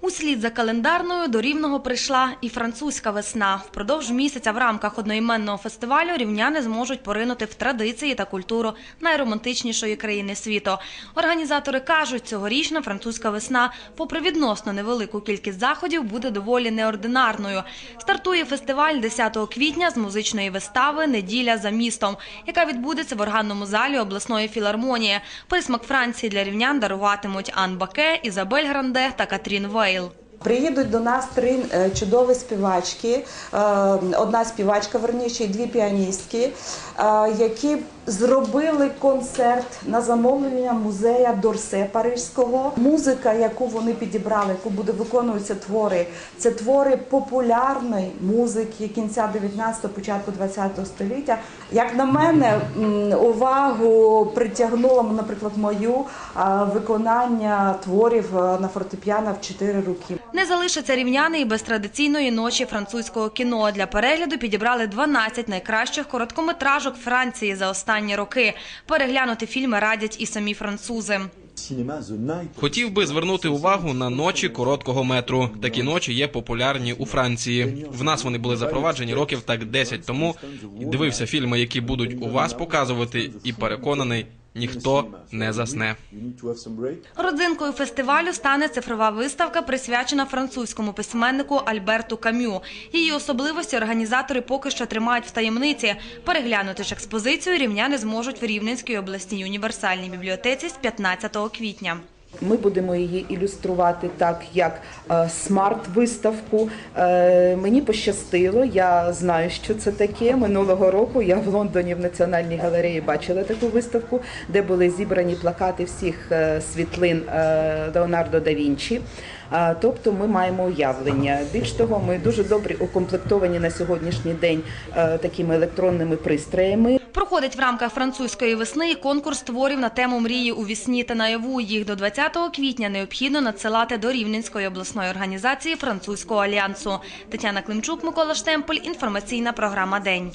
Услід за календарною до Рівного прийшла і французька весна. Впродовж місяця в рамках одноіменного фестивалю рівняни зможуть поринути в традиції та культуру найромантичнішої країни світу. Організатори кажуть, цьогорічна французька весна, попри відносно невелику кількість заходів, буде доволі неординарною. Стартує фестиваль 10 квітня з музичної вистави Неділя за містом, яка відбудеться в органному залі обласної філармонії. Присмак Франції для рівнян даруватимуть Ан Баке, Ізабель Гранде та Катрін Вейл. Приїдуть до нас три е, чудові співачки, е, одна співачка, верніше, і дві піаністки, е, які зробили концерт на замовлення музея Дорсе Парижського. Музика, яку вони підібрали, яку буде виконуватися твори, це твори популярної музики кінця 19-го, початку 20-го століття. Як на мене, увагу притягнуло, наприклад, мою виконання творів на фортепіано в чотири роки. Не залишаться рівняни і без традиційної ночі французького кіно. Для перегляду підібрали 12 найкращих короткометражок Франції за останні роки. Переглянути фільми радять і самі французи. Хотів би звернути увагу на ночі короткого метру. Такі ночі є популярні у Франції. В нас вони були запроваджені років так 10 тому. Дивився фільми, які будуть у вас показувати, і переконаний, ніхто не засне. Родзинкою фестивалю стане цифрова виставка, присвячена французькому письменнику Альберту Кам'ю. Її особливості організатори поки що тримають в таємниці. Переглянути ж експозицію рівняни зможуть в Рівненській обласній універсальній бібліотеці з 15 квітня. Ми будемо її ілюструвати так, як е, смарт-виставку. Е, Мені пощастило, я знаю, що це таке. Минулого року я в Лондоні в Національній галереї бачила таку виставку, де були зібрані плакати всіх е, світлин Леонардо да Вінчі. Тобто ми маємо уявлення. Більш того, ми дуже добре укомплектовані на сьогоднішній день такими електронними пристроями. Проходить в рамках французької весни конкурс творів на тему мрії у вісні та наяву. Їх до 20 квітня необхідно надсилати до Рівненської обласної організації французького альянсу. Тетяна Климчук, Микола Штемпель. Інформаційна програма День.